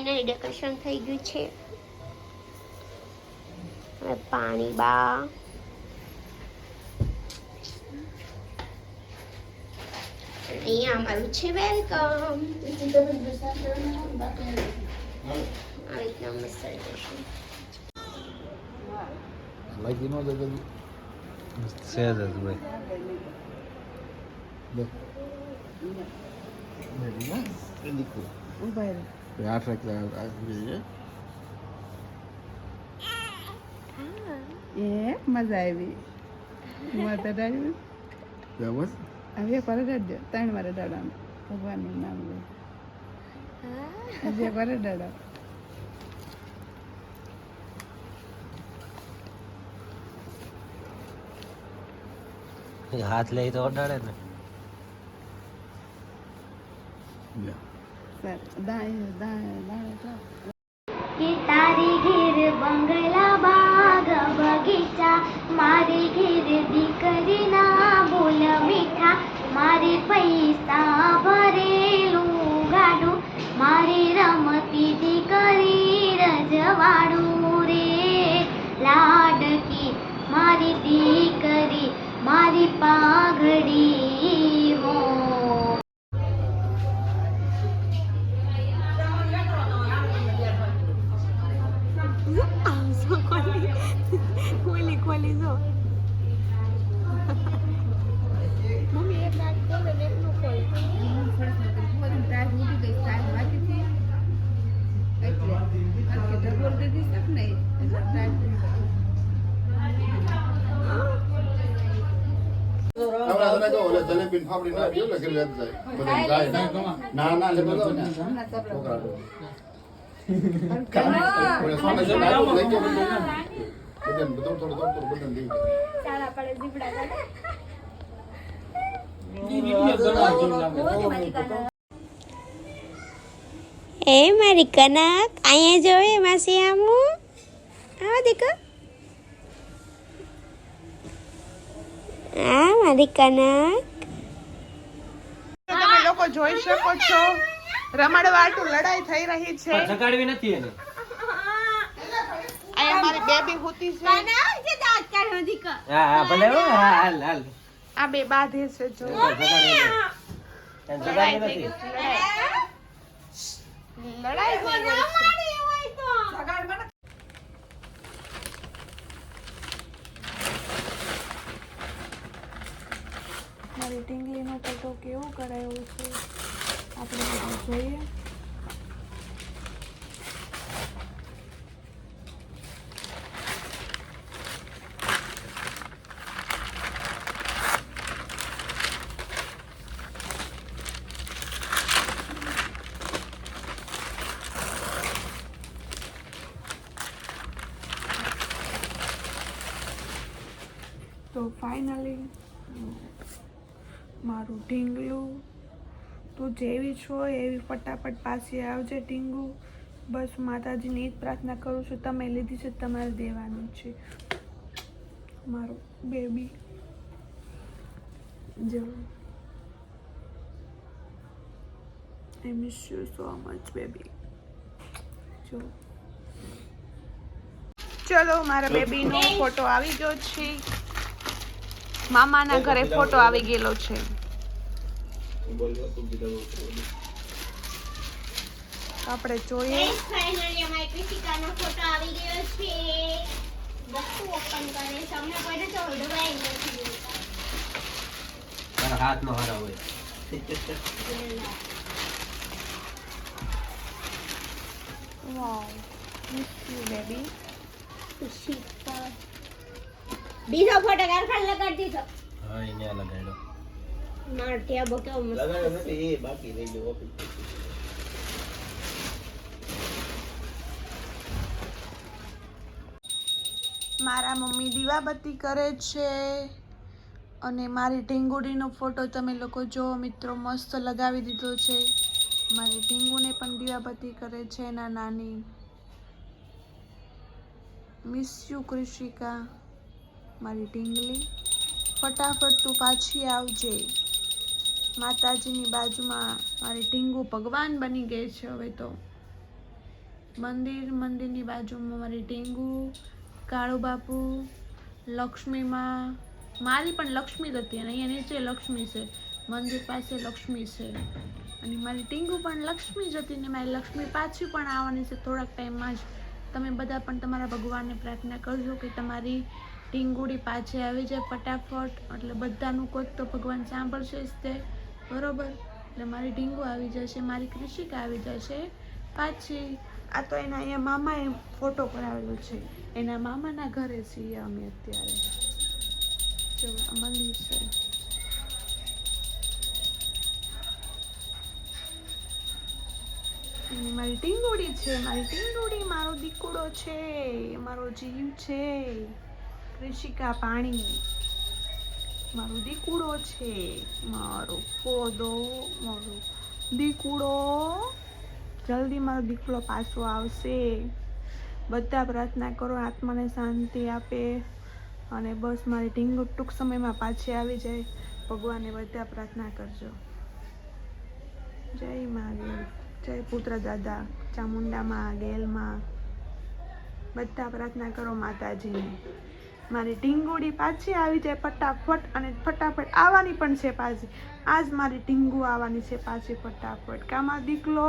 Finally decoration થઈ ગયું છે હવે પાણી બા અહીંયા અમારું છે વેલકમ આવી રીતના મસ્ત છે ભાઈ ના એ દીકરો એ મજા આવી માતા ડાળ્યું બસ હવે એક વાર રડજો ત્રણ વાર રડાડવાનું ભગવાનનું નામ લે હજી એક વાર રડાડો હાથ લઈ તો અડાડે ને की घेर बंगला बाग बगीचा. मारी घेर दिकरी ना बोल मिठा. मारी पैसा भरेलो गाडू. मारी रमती दिकरी रजवाडू रे. लाडकी मारी दिकरी मारी पाघडी જલેબી ફાફડી ના આપી એટલે લેત જાય બધા જાય ના ના ગયો બધું એ મારી કનક અહીંયા જોવે માસી આમુ. આવો દેખો આ મારી લોકો જોઈ શકો છો. રમણવાટું લડાઈ થઈ રહી છે. જગાડવી નથી એને. આ મારી બેબી હોતી છે. હા હા ભલે હો હા હાલ હાલ. આ બે બાંધે છે જો. જગાડવી નથી. લડાઈ થઈ ગઈ. મારી ટીંગલીનો પટ્ટો કેવો કરાયો છે? આપણે જોઈએ. તો ફાઇનલી મારું ઢીંગલું. તું જેવી છો એવી ફટાફટ પાછી આવજે ઢીંગુ બસ માતાજીની એ જ પ્રાર્થના કરું છું તમે લીધી છે તમારે દેવાનું છે. મારું બેબી. જો I miss you so much baby જો ચલો મારા બેબીનો ફોટો આવી ગયો છે. મામાના ઘરે ફોટો આવી ગયેલો છે. આપણે જોઈએ. ફાઇનલી અમારી કૃષિકાનો ફોટો આવી ગયો છે. વસ્તુ ઓપન કરે છે. અમને તો ઓઢવાય નથી તારા હાથ નો હારા હોય. વાવ મિસ યુ બેબી ખુશી. પર બીજો ફોટો કારખાન લગાડી દીધો. હા એને લગાડ્યો. મારો ટેબો કેવો મસ્ત મારા મમ્મી દીવાબત્તી કરે છે અને મારી ઢીંગુડીનો ફોટો તમે લોકો જો મિત્રો મસ્ત લગાવી દીધો છે. મારી ઢીંગુને પણ દીવાબત્તી કરે છે એના નાની. મિસ યુ કૃષિકા મારી ઢીંગલી. ફટાફટ તું પાછી આવજે. માતાજીની બાજુમાં મારી ઢીંગુ ભગવાન બની ગઈ છે હવે તો. મંદિર, મંદિરની બાજુમાં મારી ટીંગુ કાળુ બાપુ લક્ષ્મીમાં મારી પણ લક્ષ્મી જ હતી અને અહીંયા નીચે લક્ષ્મી છે. મંદિર પાસે લક્ષ્મી છે. અને મારી ટીંગુ પણ લક્ષ્મી જ હતી ને મારી લક્ષ્મી પાછી પણ આવવાની છે થોડાક ટાઈમમાં જ. તમે બધા પણ તમારા ભગવાનને પ્રાર્થના કરજો કે તમારી ટીંગુડી પાછી આવી જાય ફટાફટ. એટલે બધાનું કોઈક તો ભગવાન સાંભળશે જ તે. બરોબર? એટલે મારી ઢીંગુ આવી જશે, મારી કૃષિકા આવી જશે પાછી. આ તો એના અહીંયા મામાએ ફોટો કરાવેલો છે. એના મામાના ઘરે છીએ અમે અત્યારે. જો મંદિર છે. મારી ટીંગુડી છે, મારી ટીંગુડી મારો દીકડો છે, મારો જીવ છે. કૃષિકા પાણી મારો દીકુડો છે. મારો પોદો, મારો દીકુડો. જલ્દી મારો દીકરો પાછો આવશે. બધા પ્રાર્થના કરો, આત્માને શાંતિ આપે અને બસ મારી ઢીંગુ ટૂંક સમયમાં પાછી આવી જાય. ભગવાનને બધા પ્રાર્થના કરજો. જય મહાદેવ, જય પુત્ર દાદા, ચામુંડામાં, ગેલમાં. બધા પ્રાર્થના કરો માતાજીને. મારી ટીંગુડી પાછી આવી જાય ફટાફટ અને ફટાફટ આવવાની પણ છે પાછી. આજ મારી ટીંગુ આવવાની છે પાછી ફટાફટ. કામાં દીકલો